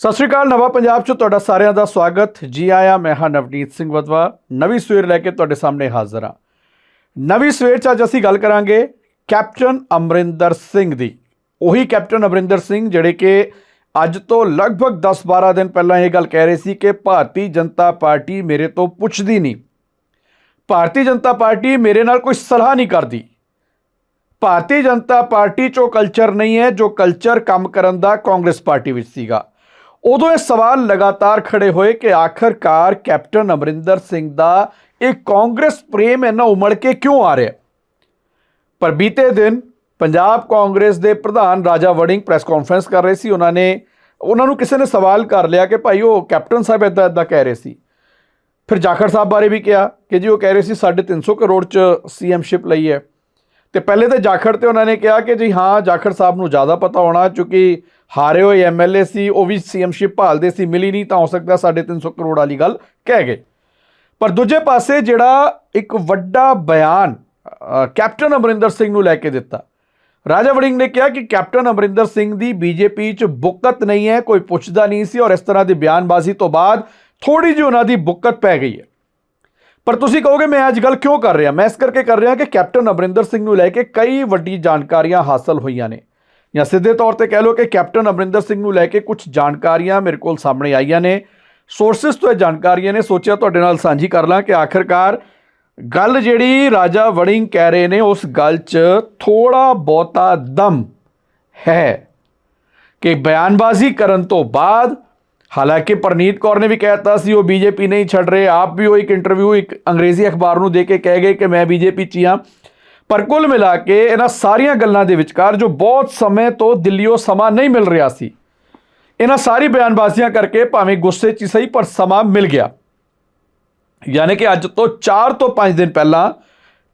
ਸਤਿ ਸ਼੍ਰੀ ਅਕਾਲ, ਨਵਾਂ ਪੰਜਾਬ 'ਚ ਤੁਹਾਡਾ ਸਾਰਿਆਂ ਦਾ ਸਵਾਗਤ। ਜੀ ਆਇਆ, ਮੈਂ ਹਾਂ ਨਵਨੀਤ ਸਿੰਘ ਵਦਵਾ ਨਵੀਂ ਸਵੇਰ ਲੈ ਕੇ ਤੁਹਾਡੇ ਸਾਹਮਣੇ ਹਾਜ਼ਰ ਹਾਂ। ਨਵੀਂ ਸਵੇਰ 'ਚ ਅੱਜ ਅਸੀਂ ਗੱਲ ਕਰਾਂਗੇ ਕੈਪਟਨ ਅਮਰਿੰਦਰ ਸਿੰਘ ਦੀ। ਉਹੀ ਕੈਪਟਨ ਅਮਰਿੰਦਰ ਸਿੰਘ ਜਿਹੜੇ ਕਿ ਅੱਜ ਤੋਂ ਲਗਭਗ 10-12 ਦਿਨ ਪਹਿਲਾਂ ਇਹ ਗੱਲ ਕਹਿ ਰਹੇ ਸੀ ਕਿ ਭਾਰਤੀ ਜਨਤਾ ਪਾਰਟੀ ਮੇਰੇ ਤੋਂ ਪੁੱਛਦੀ ਨਹੀਂ। ਭਾਰਤੀ ਜਨਤਾ ਪਾਰਟੀ ਮੇਰੇ ਨਾਲ ਕੋਈ ਸਲਾਹ ਨਹੀਂ ਕਰਦੀ। ਭਾਰਤੀ ਜਨਤਾ ਪਾਰਟੀ 'ਚੋਂ ਕਲਚਰ ਨਹੀਂ ਹੈ, ਜੋ ਕਲਚਰ ਕੰਮ ਕਰਨ ਦਾ ਕਾਂਗਰਸ ਪਾਰਟੀ ਵਿੱਚ ਸੀਗਾ। ਉਦੋਂ ਇਹ ਸਵਾਲ ਲਗਾਤਾਰ ਖੜੇ ਹੋਏ ਕਿ ਆਖਰਕਾਰ ਕੈਪਟਨ ਅਮਰਿੰਦਰ ਸਿੰਘ ਦਾ ਇਹ ਕਾਂਗਰਸ ਪ੍ਰੇਮ ਇੰਨਾ ਉਮੜ ਕੇ ਕਿਉਂ ਆ ਰਿਹਾ? ਪਰ ਬੀਤੇ ਦਿਨ ਪੰਜਾਬ ਕਾਂਗਰਸ ਦੇ ਪ੍ਰਧਾਨ ਰਾਜਾ ਵੜਿੰਗ ਪ੍ਰੈਸ ਕਾਨਫਰੰਸ ਕਰ ਰਹੇ ਸੀ। ਉਹਨਾਂ ਨੇ, ਉਹਨਾਂ ਨੂੰ ਕਿਸੇ ਨੇ ਸਵਾਲ ਕਰ ਲਿਆ ਕਿ ਭਾਈ ਉਹ ਕੈਪਟਨ ਸਾਹਿਬ ਇਦਾਂ ਇਦਾਂ ਕਹਿ ਰਹੇ ਸੀ। ਫਿਰ ਜਾਖੜ ਸਾਹਿਬ ਬਾਰੇ ਵੀ ਕਿਹਾ ਕਿ ਜੀ ਉਹ ਕਹਿ ਰਹੇ ਸੀ 350 ਕਰੋੜ ਚ ਸੀਐਮਸ਼ਿਪ ਲਈ ਹੈ। ਤੇ ਪਹਿਲੇ ਤਾਂ ਜਾਖੜ ਤੇ ਉਹਨਾਂ ਨੇ ਕਿਹਾ ਕਿ ਜੀ ਹਾਂ, ਜਾਖੜ ਸਾਹਿਬ ਨੂੰ ਜ਼ਿਆਦਾ ਪਤਾ ਹੋਣਾ, ਕਿਉਂਕਿ ਹਾਰੇ ਹੋਏ ਐਮਐਲਏ ਸੀ, ਉਹ ਵੀ ਸੀਐਮਸ਼ਿਪ ਭਾਲਦੇ ਸੀ, ਮਿਲੀ ਨਹੀਂ ਤਾਂ ਹੋ ਸਕਦਾ 350 ਕਰੋੜ ਵਾਲੀ ਗੱਲ ਕਹਿ ਗਏ। ਪਰ ਦੂਜੇ ਪਾਸੇ ਜਿਹੜਾ ਇੱਕ ਵੱਡਾ ਬਿਆਨ ਕੈਪਟਨ ਅਮਰਿੰਦਰ ਸਿੰਘ ਨੂੰ ਲੈ ਕੇ ਦਿੱਤਾ। ਰਾਜਾ ਵੜਿੰਗ ਨੇ ਕਿਹਾ ਕਿ ਕੈਪਟਨ ਅਮਰਿੰਦਰ ਸਿੰਘ ਦੀ ਬੀਜੇਪੀ 'ਚ ਬੁੱਕਤ ਨਹੀਂ ਹੈ, ਕੋਈ ਪੁੱਛਦਾ ਨਹੀਂ ਸੀ ਔਰ ਇਸ ਤਰ੍ਹਾਂ ਦੀ ਬਿਆਨਬਾਜ਼ੀ ਤੋਂ ਬਾਅਦ ਥੋੜੀ ਜਿਹੀ ਉਹਨਾਂ ਦੀ ਬੁੱਕਤ ਪੈ ਗਈ ਹੈ। ਪਰ ਤੁਸੀਂ ਕਹੋਗੇ ਮੈਂ ਅੱਜ ਗੱਲ ਕਿਉਂ ਕਰ ਰਿਹਾ? ਮੈਂ ਇਸ ਕਰਕੇ ਕਰ ਰਿਹਾ ਕਿ ਕੈਪਟਨ ਅਮਰਿੰਦਰ ਸਿੰਘ ਨੂੰ ਲੈ ਕੇ ਕਈ ਵੱਡੀ ਜਾਣਕਾਰੀਆਂ ਹਾਸਲ ਹੋਈਆਂ ਨੇ। ਜਾਂ ਸਿੱਧੇ ਤੌਰ ਤੇ ਕਹਿ ਲਓ ਕਿ ਕੈਪਟਨ ਅਮਰਿੰਦਰ ਸਿੰਘ ਨੂੰ ਲੈ ਕੇ ਕੁਝ ਜਾਣਕਾਰੀਆਂ ਮੇਰੇ ਕੋਲ ਸਾਹਮਣੇ ਆਈਆਂ ਨੇ। ਸੋਰਸਸ ਤੋਂ ਇਹ ਜਾਣਕਾਰੀਆਂ ਨੇ, ਸੋਚਿਆ ਤੁਹਾਡੇ ਨਾਲ ਸਾਂਝੀ ਕਰ ਲਾਂ ਕਿ ਆਖਰਕਾਰ ਗੱਲ ਜਿਹੜੀ ਰਾਜਾ ਵੜਿੰਗ ਕਹਿ ਰਹੇ ਨੇ, ਉਸ ਗੱਲ 'ਚ ਥੋੜਾ ਬਹੁਤਾ ਦਮ ਹੈ ਕਿ ਬਿਆਨਬਾਜ਼ੀ ਕਰਨ ਤੋਂ ਬਾਅਦ ਹਾਲਾਂਕਿ ਪਰਨੀਤ ਕੌਰ ਨੇ ਵੀ ਕਹਿਤਾ ਸੀ, ਉਹ ਬੀਜੇਪੀ ਨਹੀਂ ਛੱਡ ਰਹੇ। ਆਪ ਵੀ ਉਹ ਇੱਕ ਇੰਟਰਵਿਊ ਇੱਕ ਅੰਗਰੇਜ਼ੀ ਅਖਬਾਰ ਨੂੰ ਦੇ ਕੇ ਕਹਿ ਗਏ ਕਿ ਮੈਂ ਬੀਜੇਪੀ 'ਚ ਹੀ ਹਾਂ। ਪਰ ਕੁੱਲ ਮਿਲਾ ਕੇ ਇਹਨਾਂ ਸਾਰੀਆਂ ਗੱਲਾਂ ਦੇ ਵਿਚਕਾਰ ਜੋ ਬਹੁਤ ਸਮੇਂ ਤੋਂ ਦਿੱਲੀੋਂ ਸਮਾਂ ਨਹੀਂ ਮਿਲ ਰਿਹਾ ਸੀ, ਇਹਨਾਂ ਸਾਰੀ ਬਿਆਨਬਾਜ਼ੀਆਂ ਕਰਕੇ ਭਾਵੇਂ ਗੁੱਸੇ 'ਚ ਹੀ ਸਹੀ ਪਰ ਸਮਾਂ ਮਿਲ ਗਿਆ। ਯਾਨੀ ਕਿ ਅੱਜ ਤੋਂ 4 ਤੋਂ 5 ਦਿਨ ਪਹਿਲਾਂ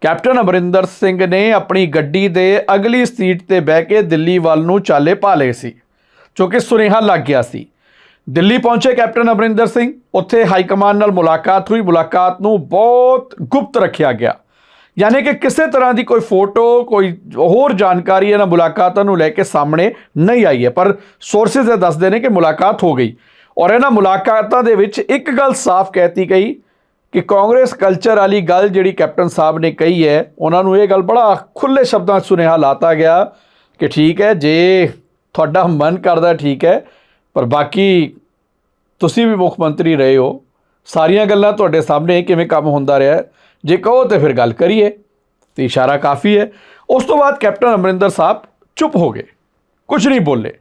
ਕੈਪਟਨ ਅਮਰਿੰਦਰ ਸਿੰਘ ਨੇ ਆਪਣੀ ਗੱਡੀ ਦੇ ਅਗਲੀ ਸੀਟ ਤੇ ਬਹਿ ਕੇ ਦਿੱਲੀ ਵੱਲ ਨੂੰ ਚਾਲੇ ਪਾ ਲਏ ਸੀ, ਜੋ ਕਿ ਸੁਨੇਹਾ ਲੱਗ ਗਿਆ ਸੀ। ਦਿੱਲੀ ਪਹੁੰਚੇ ਕੈਪਟਨ ਅਮਰਿੰਦਰ ਸਿੰਘ। ਉੱਥੇ ਹਾਈ ਕਮਾਂਡ ਨਾਲ ਮੁਲਾਕਾਤ ਹੋਈ। ਮੁਲਾਕਾਤ ਨੂੰ ਬਹੁਤ ਗੁਪਤ ਰੱਖਿਆ ਗਿਆ। ਯਾਨੀ ਕਿ ਕਿਸੇ ਤਰ੍ਹਾਂ ਦੀ ਕੋਈ ਫੋਟੋ, ਕੋਈ ਹੋਰ ਜਾਣਕਾਰੀ ਇਹਨਾਂ ਮੁਲਾਕਾਤਾਂ ਨੂੰ ਲੈ ਕੇ ਸਾਹਮਣੇ ਨਹੀਂ ਆਈ ਹੈ। ਪਰ ਸੋਰਸਸ ਇਹ ਦੱਸਦੇ ਨੇ ਕਿ ਮੁਲਾਕਾਤ ਹੋ ਗਈ। ਔਰ ਇਹਨਾਂ ਮੁਲਾਕਾਤਾਂ ਦੇ ਵਿੱਚ ਇੱਕ ਗੱਲ ਸਾਫ਼ ਕਹਿਤੀ ਗਈ ਕਿ ਕਾਂਗਰਸ ਕਲਚਰ ਵਾਲੀ ਗੱਲ ਜਿਹੜੀ ਕੈਪਟਨ ਸਾਹਿਬ ਨੇ ਕਹੀ ਹੈ, ਉਹਨਾਂ ਨੂੰ ਇਹ ਗੱਲ ਬੜਾ ਖੁੱਲੇ ਸ਼ਬਦਾਂ 'ਚ ਸੁਨੇਹਾ ਲਾਤਾ ਗਿਆ ਕਿ ਠੀਕ ਹੈ, ਜੇ ਤੁਹਾਡਾ ਮਨ ਕਰਦਾ ਠੀਕ ਹੈ ਪਰ ਬਾਕੀ ਤੁਸੀਂ ਵੀ ਮੁੱਖ ਮੰਤਰੀ ਰਹੇ ਹੋ, ਸਾਰੀਆਂ ਗੱਲਾਂ ਤੁਹਾਡੇ ਸਾਹਮਣੇ ਕਿਵੇਂ ਕੰਮ ਹੁੰਦਾ ਰਿਹਾ ਜੇ ਕਹੋ ਤੇ ਫਿਰ ਗੱਲ ਕਰੀਏ, ਤੇ ਇਸ਼ਾਰਾ ਕਾਫੀ ਹੈ। ਉਸ ਤੋਂ ਬਾਅਦ ਕੈਪਟਨ ਅਮਰਿੰਦਰ ਸਾਹਿਬ ਚੁੱਪ ਹੋ ਗਏ ਕੁਝ ਨਹੀਂ ਬੋਲੇ।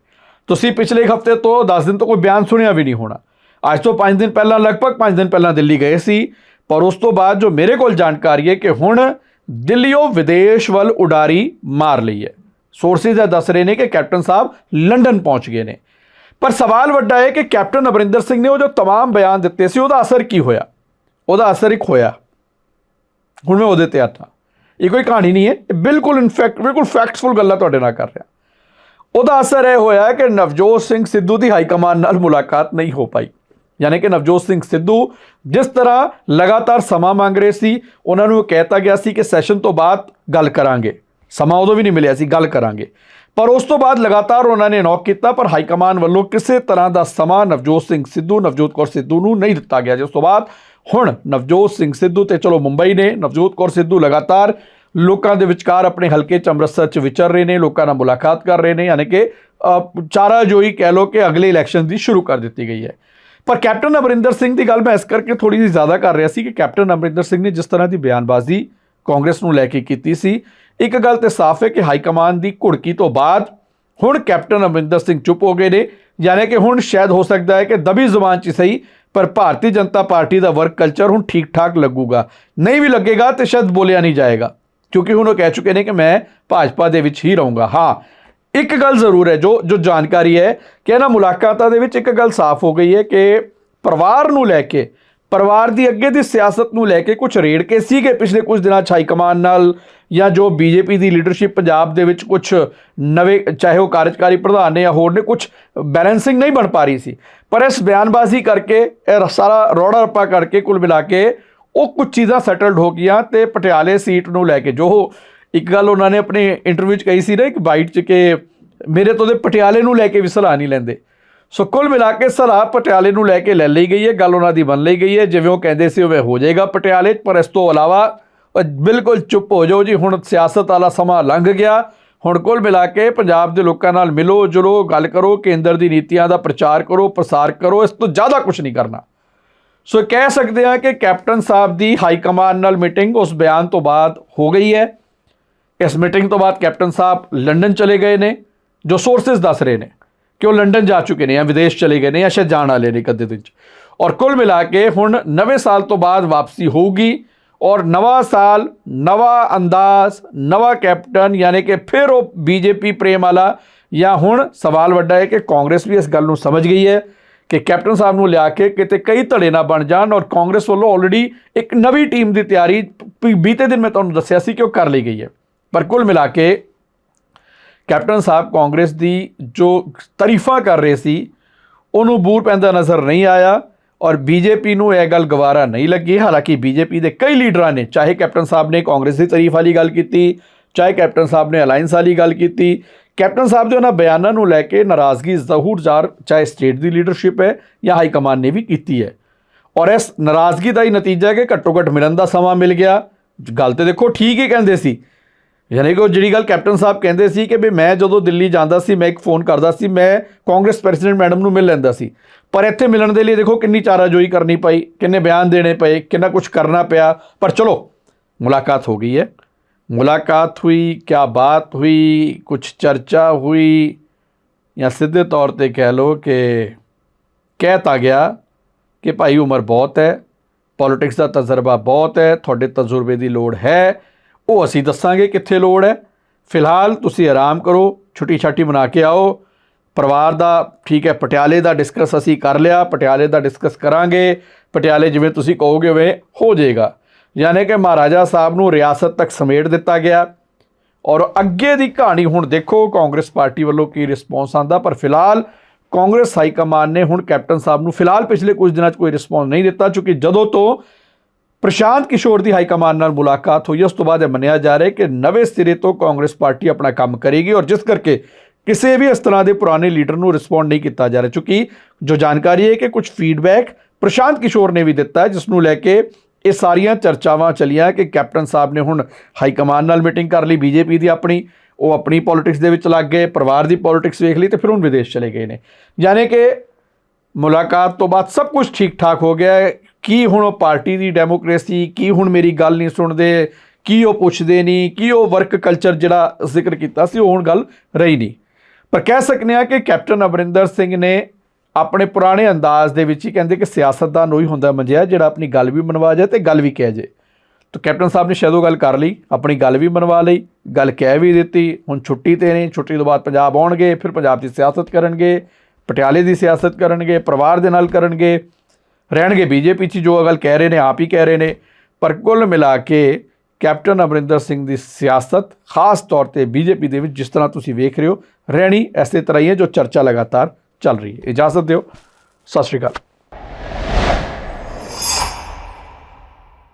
ਤੁਸੀਂ ਪਿਛਲੇ ਹਫ਼ਤੇ ਤੋਂ 10 ਦਿਨ ਤੋਂ ਕੋਈ ਬਿਆਨ ਸੁਣਿਆ ਵੀ ਨਹੀਂ ਹੋਣਾ। ਅੱਜ ਤੋਂ 5 ਦਿਨ ਪਹਿਲਾਂ, ਲਗਭਗ 5 ਦਿਨ ਪਹਿਲਾਂ ਦਿੱਲੀ ਗਏ ਸੀ, ਪਰ ਉਸ ਤੋਂ ਬਾਅਦ ਜੋ ਮੇਰੇ ਕੋਲ ਜਾਣਕਾਰੀ ਹੈ ਕਿ ਹੁਣ ਦਿੱਲੀੋਂ ਵਿਦੇਸ਼ ਵੱਲ ਉਡਾਰੀ ਮਾਰ ਲਈ ਹੈ। ਸੋਰਸਿਸ ਇਹ ਦੱਸ ਰਹੇ ਨੇ ਕਿ ਕੈਪਟਨ ਸਾਹਿਬ ਲੰਡਨ ਪਹੁੰਚ ਗਏ ਨੇ। ਪਰ ਸਵਾਲ ਵੱਡਾ ਹੈ ਕਿ ਕੈਪਟਨ ਅਮਰਿੰਦਰ ਸਿੰਘ ਨੇ ਉਹ ਜੋ तमाम ਬਿਆਨ ਦਿੱਤੇ ਸੀ ਉਹਦਾ ਅਸਰ ਕੀ ਹੋਇਆ ਉਹਦਾ ਅਸਰ ਇੱਕ ਹੋਇਆ ਹੁਣ ਮੈਂ ਉਹਦੇ ਤੇ ਆਤਾ ਇਹ ਕੋਈ ਕਹਾਣੀ ਨਹੀਂ ਹੈ ਇਹ ਬਿਲਕੁਲ ਇਨਫੈਕਟ ਬਿਲਕੁਲ ਫੈਕਟਫੁਲ ਗੱਲਾਂ ਤੁਹਾਡੇ ਨਾਲ ਕਰ ਰਿਹਾ ਉਹਦਾ ਅਸਰ ਇਹ ਹੋਇਆ ਕਿ ਨਵਜੋਤ ਸਿੰਘ ਸਿੱਧੂ ਦੀ ਹਾਈ ਕਮਾਂਡ ਨਾਲ ਮੁਲਾਕਾਤ ਨਹੀਂ ਹੋ ਪਾਈ ਯਾਨੀ ਕਿ ਨਵਜੋਤ ਸਿੰਘ ਸਿੱਧੂ ਜਿਸ ਤਰ੍ਹਾਂ ਲਗਾਤਾਰ ਸਮਾਂ ਮੰਗ ਰਹੇ ਸੀ ਉਹਨਾਂ ਨੂੰ ਕਹਿਤਾ ਗਿਆ ਸੀ ਕਿ ਸੈਸ਼ਨ ਤੋਂ ਬਾਅਦ ਗੱਲ ਕਰਾਂਗੇ ਸਮਾਂ ਉਦੋਂ ਵੀ ਨਹੀਂ ਮਿਲਿਆ ਸੀ ਗੱਲ ਕਰਾਂਗੇ ਪਰ ਉਸ ਤੋਂ ਬਾਅਦ ਲਗਾਤਾਰ ਉਹਨਾਂ ਨੇ ਨੌਕ ਕੀਤਾ, ਪਰ ਹਾਈ ਕਮਾਂਡ ਵੱਲੋਂ ਕਿਸੇ ਤਰ੍ਹਾਂ ਦਾ ਸਮਾਂ ਨਵਜੋਤ ਸਿੰਘ ਸਿੱਧੂ, ਨਵਜੋਤ ਕੌਰ ਸਿੱਧੂ ਨੂੰ ਨਹੀਂ ਦਿੱਤਾ ਗਿਆ। ਜਿਸ ਤੋਂ ਬਾਅਦ ਹੁਣ ਨਵਜੋਤ ਸਿੰਘ ਸਿੱਧੂ ਤੇ ਚਲੋ ਮੁੰਬਈ ਨੇ, ਨਵਜੋਤ ਕੌਰ ਸਿੱਧੂ ਲਗਾਤਾਰ ਲੋਕਾਂ ਦੇ ਵਿਚਕਾਰ ਆਪਣੇ ਹਲਕੇ ਚ ਅੰਮ੍ਰਿਤਸਰ ਚ ਵਿਚਰ ਰਹੇ ਨੇ, ਲੋਕਾਂ ਨਾਲ ਮੁਲਾਕਾਤ ਕਰ ਰਹੇ ਨੇ, ਯਾਨੀ ਕਿ ਚਾਰਾ ਜੋਈ ਕਹਿ ਲੋ ਕਿ ਅਗਲੇ ਇਲੈਕਸ਼ਨ ਦੀ ਸ਼ੁਰੂ ਕਰ ਦਿੱਤੀ ਗਈ ਹੈ। ਪਰ ਕੈਪਟਨ ਅਮਰਿੰਦਰ ਸਿੰਘ ਦੀ ਗੱਲ ਮੈਂ ਇਸ ਕਰਕੇ ਥੋੜੀ ਜਿਹੀ ਜ਼ਿਆਦਾ ਕਰ ਰਿਹਾ ਸੀ ਕਿ ਕੈਪਟਨ ਅਮਰਿੰਦਰ ਸਿੰਘ ਨੇ ਜਿਸ ਤਰ੍ਹਾਂ ਦੀ ਬਿਆਨਬਾਜ਼ੀ ਕਾਂਗਰਸ ਨੂੰ ਲੈ ਕੇ ਕੀਤੀ ਸੀ ਇੱਕ ਗੱਲ ਤੇ ਸਾਫ਼ ਹੈ ਕਿ ਹਾਈ ਕਮਾਂਡ ਦੀ ਘੁੜਕੀ ਤੋਂ ਬਾਅਦ ਹੁਣ ਕੈਪਟਨ ਅਮਰਿੰਦਰ ਸਿੰਘ ਚੁੱਪ ਹੋ ਗਏ ਨੇ, ਯਾਨੀ ਕਿ ਹੁਣ ਸ਼ਾਇਦ ਹੋ ਸਕਦਾ ਹੈ ਕਿ ਦਬੀ ਜ਼ੁਬਾਨ 'ਚ ਸਹੀ, ਪਰ ਭਾਰਤੀ ਜਨਤਾ ਪਾਰਟੀ ਦਾ ਵਰਕ ਕਲਚਰ ਹੁਣ ਠੀਕ ਠਾਕ ਲੱਗੂਗਾ। ਨਹੀਂ ਵੀ ਲੱਗੇਗਾ ਤੇ ਸ਼ਾਇਦ ਬੋਲਿਆ ਨਹੀਂ ਜਾਏਗਾ, ਕਿਉਂਕਿ ਹੁਣ ਉਹ ਕਹਿ ਚੁੱਕੇ ਨੇ ਕਿ ਮੈਂ ਭਾਜਪਾ ਦੇ ਵਿੱਚ ਹੀ ਰਹੂੰਗਾ। ਹਾਂ, ਇੱਕ ਗੱਲ ਜ਼ਰੂਰ ਹੈ ਜੋ ਜੋ ਜਾਣਕਾਰੀ ਹੈ ਕਿ ਇਹਨਾਂ ਮੁਲਾਕਾਤਾਂ ਦੇ ਵਿੱਚ ਇੱਕ ਗੱਲ ਸਾਫ਼ ਹੋ ਗਈ ਹੈ ਕਿ ਪਰਿਵਾਰ ਨੂੰ ਲੈ ਕੇ ਪਰਿਵਾਰ ਦੀ ਅੱਗੇ ਦੀ ਸਿਆਸਤ ਨੂੰ ਲੈ ਕੇ ਕੁਝ ਰੇੜਕੇ ਸੀਗੇ ਪਿਛਲੇ ਕੁਝ ਦਿਨਾਂ 'ਚ ਹਾਈ ਕਮਾਂਡ ਨਾਲ ਜਾਂ ਜੋ ਬੀਜੇਪੀ ਦੀ ਲੀਡਰਸ਼ਿਪ ਪੰਜਾਬ ਦੇ ਵਿੱਚ ਕੁਝ ਨਵੇਂ, ਚਾਹੇ ਉਹ ਕਾਰਜਕਾਰੀ ਪ੍ਰਧਾਨ ਨੇ ਜਾਂ ਹੋਰ ਨੇ ਕੁਝ ਬੈਲੈਂਸਿੰਗ ਨਹੀਂ ਬਣ ਪਾ ਰਹੀ ਸੀ। ਪਰ ਇਸ ਬਿਆਨਬਾਜ਼ੀ ਕਰਕੇ, ਇਹ ਸਾਰਾ ਰੋੜਾ ਰੱਪਾ ਕਰਕੇ ਕੁੱਲ ਮਿਲਾ ਕੇ ਉਹ ਕੁਝ ਚੀਜ਼ਾਂ ਸੈਟਲਡ ਹੋ ਗਈਆਂ ਤੇ ਪਟਿਆਲੇ ਸੀਟ ਨੂੰ ਲੈ ਕੇ, ਜੋ ਉਹ ਇੱਕ ਗੱਲ ਉਹਨਾਂ ਨੇ ਆਪਣੇ ਇੰਟਰਵਿਊ 'ਚ ਕਹੀ ਸੀ ਨਾ ਇੱਕ ਬਾਈਟ 'ਚ ਕਿ ਮੇਰੇ ਤੋਂ ਦੇ ਪਟਿਆਲੇ ਨੂੰ ਲੈ ਕੇ ਵੀ ਸਲਾਹ ਨਹੀਂ ਲੈਂਦੇ। ਸੋ ਕੁੱਲ ਮਿਲਾ ਕੇ ਸਲਾਹ ਪਟਿਆਲੇ ਨੂੰ ਲੈ ਕੇ ਲੈ ਲਈ ਗਈ ਹੈ ਗੱਲ ਉਹਨਾਂ ਦੀ ਮੰਨ ਲਈ ਗਈ ਹੈ। ਜਿਵੇਂ ਉਹ ਕਹਿੰਦੇ ਸੀ ਉਵੇਂ ਹੋ ਜਾਏਗਾ ਪਟਿਆਲੇ 'ਚ, ਪਰ ਇਸ ਤੋਂ ਇਲਾਵਾ ਬਿਲਕੁਲ ਚੁੱਪ ਹੋ ਜਾਓ ਜੀ ਹੁਣ ਸਿਆਸਤ ਵਾਲਾ ਸਮਾਂ ਲੰਘ ਗਿਆ। ਹੁਣ ਕੁੱਲ ਮਿਲਾ ਕੇ ਪੰਜਾਬ ਦੇ ਲੋਕਾਂ ਨਾਲ ਮਿਲੋ ਜੁਲੋ ਗੱਲ ਕਰੋ ਕੇਂਦਰ ਦੀ ਨੀਤੀਆਂ ਦਾ ਪ੍ਰਚਾਰ ਕਰੋ ਪ੍ਰਸਾਰ ਕਰੋ ਇਸ ਤੋਂ ਜ਼ਿਆਦਾ ਕੁਝ ਨਹੀਂ ਕਰਨਾ। ਸੋ ਕਹਿ ਸਕਦੇ ਹਾਂ ਕਿ ਕੈਪਟਨ ਸਾਹਿਬ ਦੀ ਹਾਈ ਕਮਾਂਡ ਨਾਲ ਮੀਟਿੰਗ ਉਸ ਬਿਆਨ ਤੋਂ ਬਾਅਦ ਹੋ ਗਈ ਹੈ। ਇਸ ਮੀਟਿੰਗ ਤੋਂ ਬਾਅਦ ਕੈਪਟਨ ਸਾਹਿਬ ਲੰਡਨ ਚਲੇ ਗਏ ਨੇ ਜੋ ਸੋਰਸਸ ਦੱਸ ਰਹੇ ਨੇ। ਕਿ ਉਹ ਲੰਡਨ ਜਾ ਚੁੱਕੇ ਨੇ ਜਾਂ ਵਿਦੇਸ਼ ਚਲੇ ਗਏ ਨੇ ਜਾਂ ਸ਼ਾਇਦ ਜਾਣ ਵਾਲੇ ਨੇ ਕਦੇ ਦਿਨ ਚ। ਔਰ ਕੁੱਲ ਮਿਲਾ ਕੇ ਹੁਣ ਨਵੇਂ ਸਾਲ ਤੋਂ ਬਾਅਦ ਵਾਪਸੀ ਹੋਊਗੀ ਔਰ ਨਵਾਂ ਸਾਲ, ਨਵਾਂ ਅੰਦਾਜ਼, ਨਵਾਂ ਕੈਪਟਨ ਯਾਨੀ ਕਿ ਫਿਰ ਉਹ ਬੀਜੇਪੀ ਪ੍ਰੇਮ ਵਾਲਾ ਜਾਂ ਹੁਣ ਸਵਾਲ ਵੱਡਾ ਹੈ ਕਿ ਕਾਂਗਰਸ ਵੀ ਇਸ ਗੱਲ ਨੂੰ ਸਮਝ ਗਈ ਹੈ ਕਿ ਕੈਪਟਨ ਸਾਹਿਬ ਨੂੰ ਲਿਆ ਕੇ ਕਿਤੇ ਕਈ ਧੜੇ ਨਾ ਬਣ ਜਾਣ ਔਰ ਕਾਂਗਰਸ ਵੱਲੋਂ ਆਲਰੇਡੀ ਇੱਕ ਨਵੀਂ ਟੀਮ ਦੀ ਤਿਆਰੀ ਪ- ਬੀਤੇ ਦਿਨ ਮੈਂ ਤੁਹਾਨੂੰ ਦੱਸਿਆ ਸੀ ਕਿ ਉਹ ਕਰ ਲਈ ਗਈ ਹੈ। ਪਰ ਕੁੱਲ ਮਿਲਾ ਕੇ ਕੈਪਟਨ ਸਾਹਿਬ ਕਾਂਗਰਸ ਦੀ ਜੋ ਤਾਰੀਫਾਂ ਕਰ ਰਹੇ ਸੀ, ਉਹਨੂੰ ਬੂਰ ਪੈਂਦਾ ਨਜ਼ਰ ਨਹੀਂ ਆਇਆ ਔਰ ਬੀਜੇਪੀ ਨੂੰ ਇਹ ਗੱਲ ਗਵਾਰਾ ਨਹੀਂ ਲੱਗੀ। ਹਾਲਾਂਕਿ ਬੀਜੇਪੀ ਦੇ ਕਈ ਲੀਡਰਾਂ ਨੇ, ਚਾਹੇ ਕੈਪਟਨ ਸਾਹਿਬ ਨੇ ਕਾਂਗਰਸ ਦੀ ਤਾਰੀਫ ਵਾਲੀ ਗੱਲ ਕੀਤੀ, ਚਾਹੇ ਕੈਪਟਨ ਸਾਹਿਬ ਨੇ ਅਲਾਈਅੰਸ ਵਾਲੀ ਗੱਲ ਕੀਤੀ, ਕੈਪਟਨ ਸਾਹਿਬ ਦੇ ਉਹਨਾਂ ਬਿਆਨਾਂ ਨੂੰ ਲੈ ਕੇ ਨਾਰਾਜ਼ਗੀ ਜ਼ਹੂਰ ਜ਼ਾਰ ਚਾਹੇ ਸਟੇਟ ਦੀ ਲੀਡਰਸ਼ਿਪ ਹੈ ਜਾਂ ਹਾਈ ਕਮਾਂਡ ਨੇ ਵੀ ਕੀਤੀ ਹੈ। ਔਰ ਇਸ ਨਾਰਾਜ਼ਗੀ ਦਾ ਹੀ ਨਤੀਜਾ ਹੈ ਕਿ ਘੱਟੋ ਘੱਟ ਮਿਲਣ ਦਾ ਸਮਾਂ ਮਿਲ ਗਿਆ। ਗੱਲ ਤੇ ਦੇਖੋ, ਠੀਕ ਹੀ ਕਹਿੰਦੇ ਸੀ। ਯਾਨੀ ਕਿ ਉਹ ਜਿਹੜੀ ਗੱਲ ਕੈਪਟਨ ਸਾਹਿਬ ਕਹਿੰਦੇ ਸੀ ਕਿ ਵੀ ਮੈਂ ਜਦੋਂ ਦਿੱਲੀ ਜਾਂਦਾ ਸੀ, ਮੈਂ ਇੱਕ ਫੋਨ ਕਰਦਾ ਸੀ, ਮੈਂ ਕਾਂਗਰਸ ਪ੍ਰੈਜ਼ੀਡੈਂਟ ਮੈਡਮ ਨੂੰ ਮਿਲ ਲੈਂਦਾ ਸੀ। ਪਰ ਇੱਥੇ ਮਿਲਣ ਦੇ ਲਈ ਦੇਖੋ ਕਿੰਨੀ ਚਾਰਾਜੋਈ ਕਰਨੀ ਪਈ, ਕਿੰਨੇ ਬਿਆਨ ਦੇਣੇ ਪਏ, ਕਿੰਨਾ ਕੁਝ ਕਰਨਾ ਪਿਆ। ਪਰ ਚਲੋ, ਮੁਲਾਕਾਤ ਹੋ ਗਈ ਹੈ। ਮੁਲਾਕਾਤ ਹੋਈ ਕੀ ਬਾਤ ਹੋਈ ਕੁਝ ਚਰਚਾ ਹੋਈ। ਜਾਂ ਸਿੱਧੇ ਤੌਰ ਤੇ ਕਹਿ ਲੋ ਕਿ ਕਹਿਤਾ ਗਿਆ ਕਿ ਭਾਈ ਉਮਰ ਬਹੁਤ ਹੈ, ਪੋਲਿਟਿਕਸ ਦਾ ਤਜਰਬਾ ਬਹੁਤ ਹੈ, ਤੁਹਾਡੇ ਤਜਰਬੇ ਦੀ ਲੋੜ ਹੈ। ਉਹ ਅਸੀਂ ਦੱਸਾਂਗੇ ਕਿੱਥੇ ਲੋੜ ਹੈ। ਫਿਲਹਾਲ ਤੁਸੀਂ ਆਰਾਮ ਕਰੋ ਛੁੱਟੀ ਛਾਟੀ ਬਣਾ ਕੇ ਆਓ। ਪਰਿਵਾਰ ਦਾ ਠੀਕ ਹੈ, ਪਟਿਆਲੇ ਦਾ ਡਿਸਕਸ ਅਸੀਂ ਕਰ ਲਿਆ, ਪਟਿਆਲੇ ਦਾ ਡਿਸਕਸ ਕਰਾਂਗੇ। ਪਟਿਆਲੇ ਜਿਵੇਂ ਤੁਸੀਂ ਕਹੋਗੇ ਉਵੇਂ ਹੋ ਜਾਏਗਾ। ਯਾਨੀ ਕਿ ਮਹਾਰਾਜਾ ਸਾਹਿਬ ਨੂੰ ਰਿਆਸਤ ਤੱਕ ਸਮੇਟ ਦਿੱਤਾ ਗਿਆ। ਔਰ ਅੱਗੇ ਦੀ ਕਹਾਣੀ ਹੁਣ ਦੇਖੋ, ਕਾਂਗਰਸ ਪਾਰਟੀ ਵੱਲੋਂ ਕੀ ਰਿਸਪੌਂਸ ਆਂਦਾ ਪਰ ਫਿਲਹਾਲ ਕਾਂਗਰਸ ਹਾਈ ਕਮਾਂਡ ਨੇ ਹੁਣ ਕੈਪਟਨ ਸਾਹਿਬ ਨੂੰ ਫਿਲਹਾਲ ਪਿਛਲੇ ਕੁਝ ਦਿਨਾਂ 'ਚ ਕੋਈ ਰਿਸਪੌਂਸ ਨਹੀਂ ਦਿੱਤਾ, ਕਿਉਂਕਿ ਜਦੋਂ ਤੋਂ ਪ੍ਰਸ਼ਾਂਤ ਕਿਸ਼ੋਰ ਦੀ ਹਾਈ ਕਮਾਂਡ ਨਾਲ ਮੁਲਾਕਾਤ ਹੋਈ। ਉਸ ਤੋਂ ਬਾਅਦ ਇਹ ਮੰਨਿਆ ਜਾ ਰਿਹਾ ਕਿ ਨਵੇਂ ਸਿਰੇ ਤੋਂ ਕਾਂਗਰਸ ਪਾਰਟੀ ਆਪਣਾ ਕੰਮ ਕਰੇਗੀ ਔਰ ਜਿਸ ਕਰਕੇ ਕਿਸੇ ਵੀ ਇਸ ਤਰ੍ਹਾਂ ਦੇ ਪੁਰਾਣੇ ਲੀਡਰ ਨੂੰ ਰਿਸਪੌਂਡ ਨਹੀਂ ਕੀਤਾ ਜਾ ਰਿਹਾ। ਚੁੱਕੀ ਜੋ ਜਾਣਕਾਰੀ ਹੈ ਕਿ ਕੁਝ ਫੀਡਬੈਕ ਪ੍ਰਸ਼ਾਂਤ ਕਿਸ਼ੋਰ ਨੇ ਵੀ ਦਿੱਤਾ ਜਿਸ ਨੂੰ ਲੈ ਕੇ ਇਹ ਸਾਰੀਆਂ ਚਰਚਾਵਾਂ ਚੱਲੀਆਂ ਕਿ ਕੈਪਟਨ ਸਾਹਿਬ ਨੇ ਹੁਣ ਹਾਈ ਕਮਾਨ ਨਾਲ ਮੀਟਿੰਗ ਕਰ ਲਈ। ਬੀਜੇਪੀ ਦੀ ਆਪਣੀ, ਉਹ ਆਪਣੀ ਪੋਲਿਟਿਕਸ ਦੇ ਵਿੱਚ ਲੱਗ ਗਏ, ਪਰਿਵਾਰ ਦੀ ਪੋਲਿਟਿਕਸ ਵੇਖ ਲਈ ਤੇ ਫਿਰ ਹੁਣ ਵਿਦੇਸ਼ ਚਲੇ ਗਏ ਨੇ। ਯਾਨੀ ਕਿ ਮੁਲਾਕਾਤ ਤੋਂ ਬਾਅਦ ਸਭ ਕੁਝ ਠੀਕ ਠਾਕ ਹੋ ਗਿਆ ਕੀ ਹੁਣ ਉਹ ਪਾਰਟੀ ਦੀ ਡੈਮੋਕ੍ਰੇਸੀ, ਕੀ ਹੁਣ ਮੇਰੀ ਗੱਲ ਨਹੀਂ ਸੁਣਦੇ, ਕੀ ਉਹ ਪੁੱਛਦੇ ਨਹੀਂ, ਕੀ ਉਹ ਵਰਕ ਕਲਚਰ ਜਿਹੜਾ ਜ਼ਿਕਰ ਕੀਤਾ ਸੀ ਉਹ ਹੁਣ ਗੱਲ ਰਹੀ ਨਹੀਂ। ਪਰ ਕਹਿ ਸਕਨੇ ਆ ਕਿ ਕੈਪਟਨ ਅਮਰਿੰਦਰ ਸਿੰਘ ਨੇ ਆਪਣੇ ਪੁਰਾਣੇ ਅੰਦਾਜ਼ ਦੇ ਵਿੱਚ ਹੀ ਕਹਿੰਦੇ ਕਿ ਸਿਆਸਤਦਾਨ ਉਹੀ ਹੁੰਦਾ ਮੰਜਿਆ, ਜਿਹੜਾ ਆਪਣੀ ਗੱਲ ਵੀ ਮਨਵਾ ਜਾਏ ਤੇ ਗੱਲ ਵੀ ਕਹਿ ਜਾਏ। ਤਾਂ ਕੈਪਟਨ ਸਾਹਿਬ ਨੇ ਸ਼ਾਇਦ ਉਹ ਗੱਲ ਕਰ ਲਈ, ਆਪਣੀ ਗੱਲ ਵੀ ਮਨਵਾ ਲਈ, ਗੱਲ ਕਹਿ ਵੀ ਦਿੱਤੀ, ਹੁਣ ਛੁੱਟੀ ਤੇ ਨੇ, ਛੁੱਟੀ ਤੋਂ ਬਾਅਦ ਪੰਜਾਬ ਆਉਣਗੇ, ਫਿਰ ਪੰਜਾਬ ਦੀ ਸਿਆਸਤ ਕਰਨਗੇ, ਪਟਿਆਲੇ ਦੀ ਸਿਆਸਤ ਕਰਨਗੇ, ਪਰਿਵਾਰ ਦੇ ਨਾਲ ਕਰਨਗੇ ਰਹਿਣਗੇ ਬੀਜੇਪੀ 'ਚ, ਜੋ ਗੱਲ ਕਹਿ ਰਹੇ ਨੇ, ਆਪ ਹੀ ਕਹਿ ਰਹੇ ਨੇ। ਪਰ ਕੁੱਲ ਮਿਲਾ ਕੇ ਕੈਪਟਨ ਅਮਰਿੰਦਰ ਸਿੰਘ ਦੀ ਸਿਆਸਤ, ਖਾਸ ਤੌਰ ਤੇ ਬੀਜੇਪੀ ਦੇ ਵਿੱਚ ਜਿਸ ਤਰ੍ਹਾਂ ਤੁਸੀਂ ਵੇਖ ਰਹੇ ਹੋ, ਰਹਿਣੀ ਐਸੇ ਤਰ੍ਹਾਂ ਹੀ ਹੈ ਜੋ ਚਰਚਾ ਲਗਾਤਾਰ ਚੱਲ ਰਹੀ ਹੈ। ਇਜਾਜ਼ਤ ਦਿਓ। ਸਤਿ ਸ਼੍ਰੀ ਅਕਾਲ।